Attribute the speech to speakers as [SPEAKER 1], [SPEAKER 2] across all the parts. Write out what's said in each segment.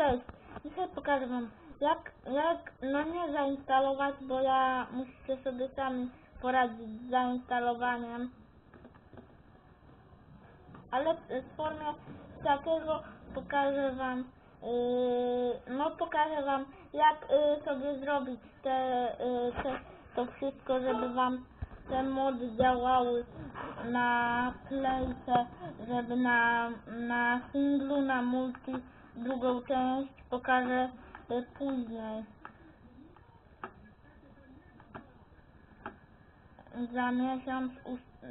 [SPEAKER 1] cześć. Dzisiaj pokażę wam jak, jak no nie zainstalować, bo ja musicie sobie sami poradzić z zainstalowaniem. Ale w formie takiego pokażę wam yy, no pokażę wam jak yy, sobie zrobić te, yy, te to wszystko, żeby wam te mody działały na playce, żeby na, na singlu, na multi drugą część pokażę później. Za miesiąc,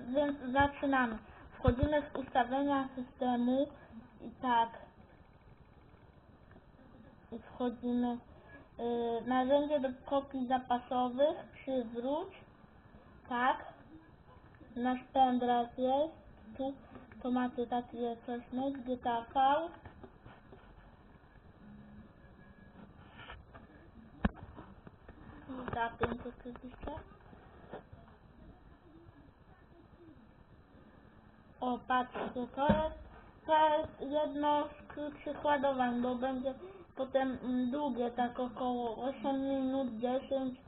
[SPEAKER 1] więc zaczynamy. Wchodzimy w ustawienia systemu i tak. I wchodzimy y, narzędzie do kopii zapasowych, przywróć, tak. Nasz pendrive jest, tu to macie takie coś mieć, GTA V. GTA 5 oczywiście. O, patrzcie, to jest, to jest jedno z krótszych ładowań, bo będzie potem mm, długie, tak około 8 minut, 10.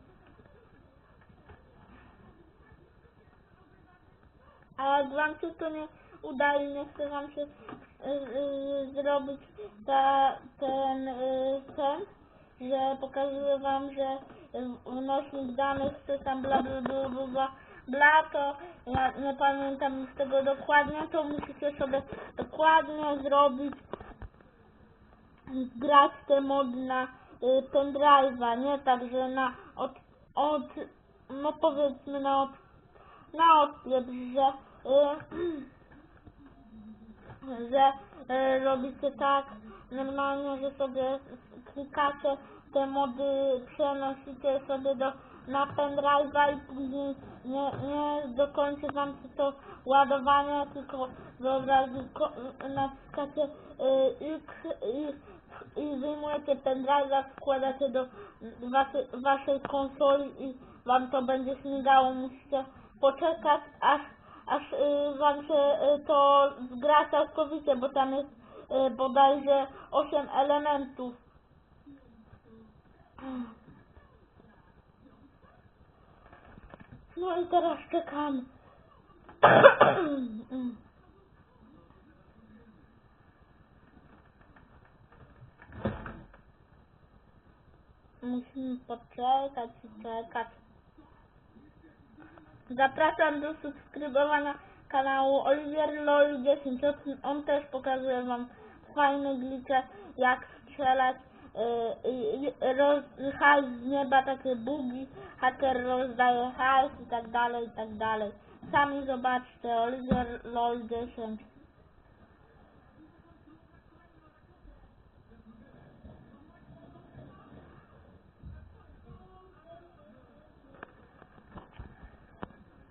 [SPEAKER 1] A jak wam się to nie udaje, nie chce wam się y, y, zrobić ta, ten, y, ten, że pokazuję wam, że y, wnośnik danych chce tam bla bla bla bla bla, to ja nie pamiętam już tego dokładnie, to musicie sobie dokładnie zrobić grać te mody na y, pendrive'a, nie? Tak, że na od, od no powiedzmy na od, na odklep, że y, że y, robicie tak normalnie, że sobie klikacie te mody, przenosicie sobie do na pendrive'a i później nie, nie dokończy wam się to ładowanie, tylko ko- naciskacie y, X i, i wyjmujecie pendrive'a, wkładacie do waszej konsoli i wam to będzie śmigało. Musicie poczekać, aż, aż y, wam się y, to zgra całkowicie, bo tam jest y, bodajże 8 elementów. No i teraz czekam. Musimy poczekać i czekać. Zapraszam do subskrybowania kanału Oliver LOL 10. On- też pokazuje wam fajne glicze, jak strzelać roz, hajs z nieba, takie bugi, haker rozdaje hajs i tak dalej, i tak dalej. Sami zobaczcie, Oliver LOL 10.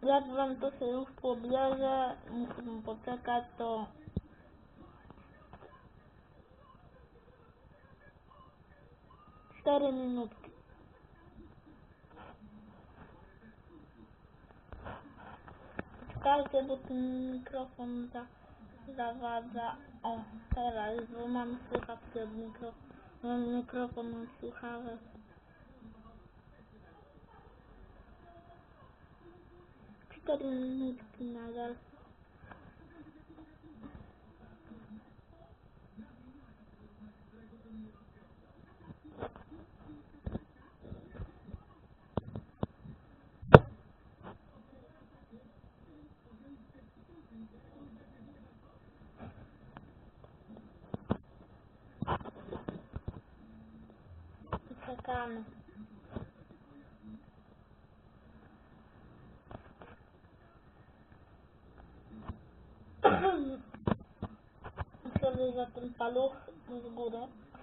[SPEAKER 1] Jak wam to się już pobierze, musimy poczekać, to cztery minutki. Czekajcie, bo ten mikrofon za, zawadza. O, teraz, bo mam słuchawki od mikrofonu. Mam mikrofon od słuchawek. Cztery minutki nadal. I czekamy. sobie za ten paluch.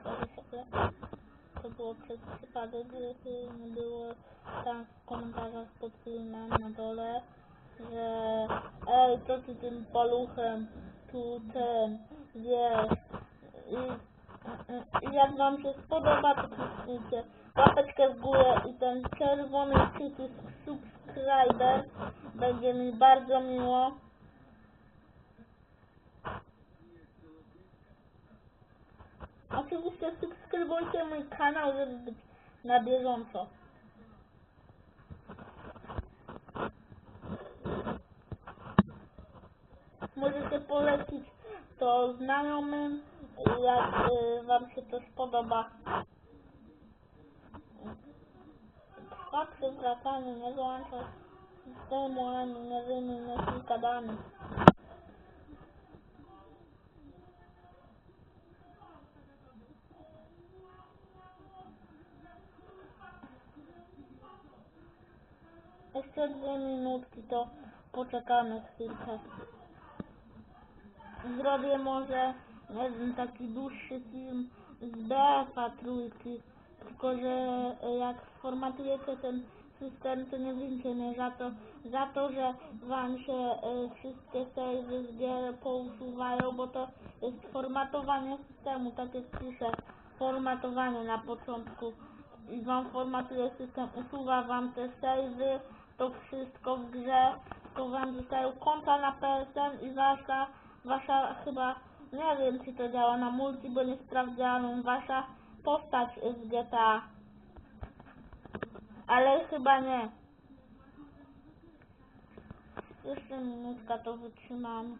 [SPEAKER 1] Sorry sobie. To było przez przypadek, nie było tam w komentarzach pod filmem na dole, że ej, co ty tym paluchem tu ten, wiesz. Jak wam się spodoba, to kliknijcie łapeczkę w górę i ten czerwony przycisk subscriber. Będzie mi bardzo miło. Oczywiście oczywiście subskrybujcie mój kanał, żeby być na bieżąco. Możecie polecić to znajomym, jak y, wam się to spodoba. Trwa przywracanie, nie załącza systemu ani nie wymienia kilka danych. Jeszcze dwie minutki, to poczekamy chwilkę. Zrobię może, wiem, taki dłuższy film z BFA trójki, tylko że jak sformatujecie ten system, to nie mnie za to, za to, że wam się e, wszystkie savey z gier pousuwają, bo to jest formatowanie systemu, tak jak piszę, formatowanie na początku. I wam formatuje system, usuwa wam te savey, to wszystko w grze, to wam zostają konta na PSN i wasza, wasza chyba, nie wiem czy to działa na multi, bo nie sprawdzałam, wasza postać z GTA. Ale chyba nie. Jeszcze minutka to wytrzymam.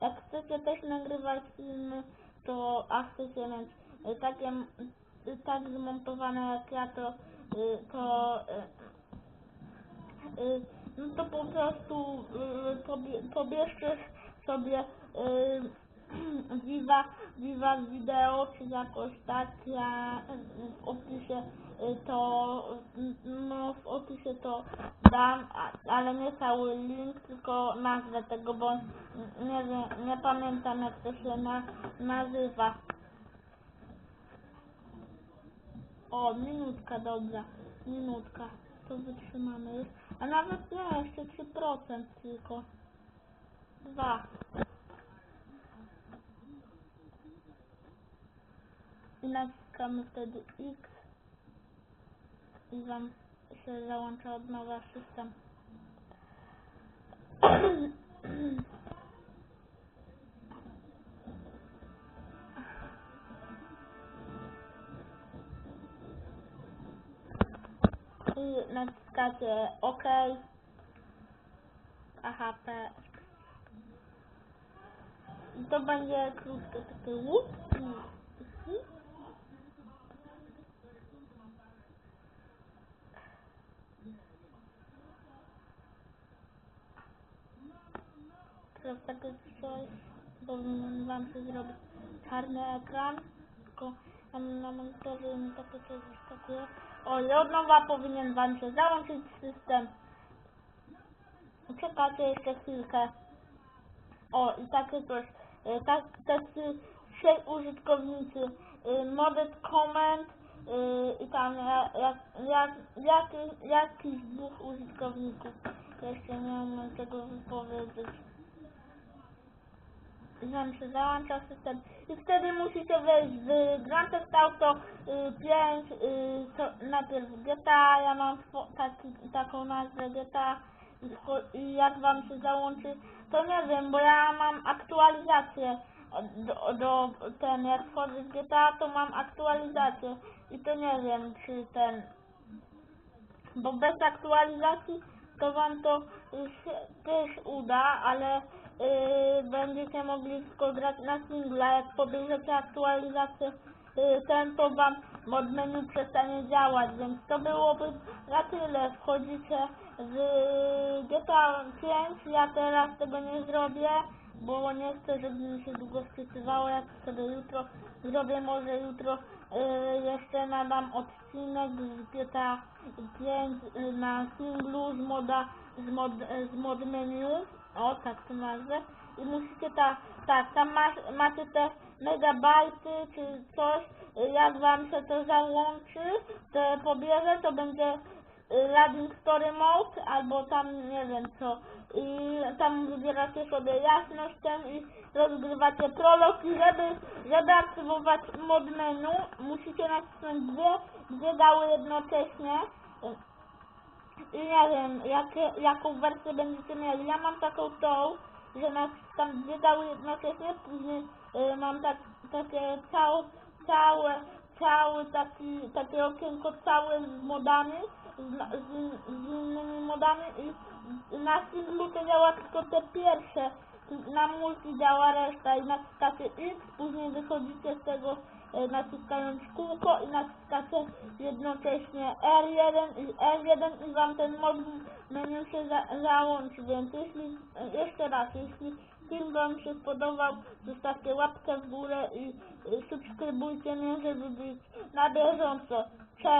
[SPEAKER 1] Jak chcecie też nagrywać filmy, to a chcecie mieć takie y, tak zmontowane jak ja, to, y, to y, to po prostu y, pobie, pobierzcie sobie y, Viva, Viva Video czy jakoś tak, ja w opisie y, to no w opisie to dam, ale nie cały link, tylko nazwę tego, bo nie wiem, nie pamiętam jak to się na, nazywa. O, minutka, dobra, minutka, to wytrzymamy już, a nawet nie, jeszcze 3% tylko. Dwa. I naciskamy wtedy X i wam się załącza od nowa system. I naciskacie OK. AHP. I to będzie krótkie takie łup. i- i- Teraz takie coś powinien wam się zrobić czarny ekran, tylko na monitorze mi takie coś wyskakuje. O, i od nowa powinien wam się załączyć system. Czekacie jeszcze chwilkę. O, i takie coś. y, Tak, tacy trzej użytkownicy. y, Modded comment y, i tam ja- jak, jak, jaki, jakiś dwóch użytkowników. Jeszcze nie umiem tego wypowiedzieć. Się załącza system. I wtedy musicie wejść w Grand Theft Auto y, 5, y, to najpierw GTA, ja mam taki, taką nazwę GTA i, jak wam się załączy, to nie wiem, bo ja mam aktualizację do, do ten, jak wchodzę w GTA, to mam aktualizację i to nie wiem, czy ten, bo bez aktualizacji to wam to y, się też uda, ale y, będziecie mogli tylko grać na singla, jak pobierzecie aktualizację y, ten, wam mod menu przestanie działać, więc to byłoby na tyle. Wchodzicie w GTA 5, ja teraz tego nie zrobię, bo nie chcę, żeby mi się długo wczytywało, jak sobie jutro zrobię, może jutro y, jeszcze nadam odcinek z GTA 5 y, na singlu z moda, z mod, z mod menu, o tak to nazwę, i musicie ta, tak, tam masz, macie te megabajty czy coś, jak wam się to załączy, to pobierze, to będzie y, Loading Story Mode, albo tam nie wiem co, i tam wybieracie sobie jasność ten i rozgrywacie prolog. I żeby, żeby aktywować mod menu, musicie nacisnąć dwie, dwie gały jednocześnie, nie wiem, jakie, jaką wersję będziecie mieli. Ja mam taką tą że naciskam dwie gały jednocześnie, później y, mam tak, takie całe, całe, cały taki, takie okienko całe z modami, z, na- z, z innymi modami i na singlu to działa tylko te pierwsze, na multi działa reszta i naciskacie X, później wychodzicie z tego e, naciskając kółko i naciskacie jednocześnie R1 i R1 i wam ten mod menu się za, załączy, więc jeśli, e, jeszcze raz, jeśli film wam się spodobał, zostawcie łapkę w górę i, i subskrybujcie mnie, żeby być na bieżąco. Cześć!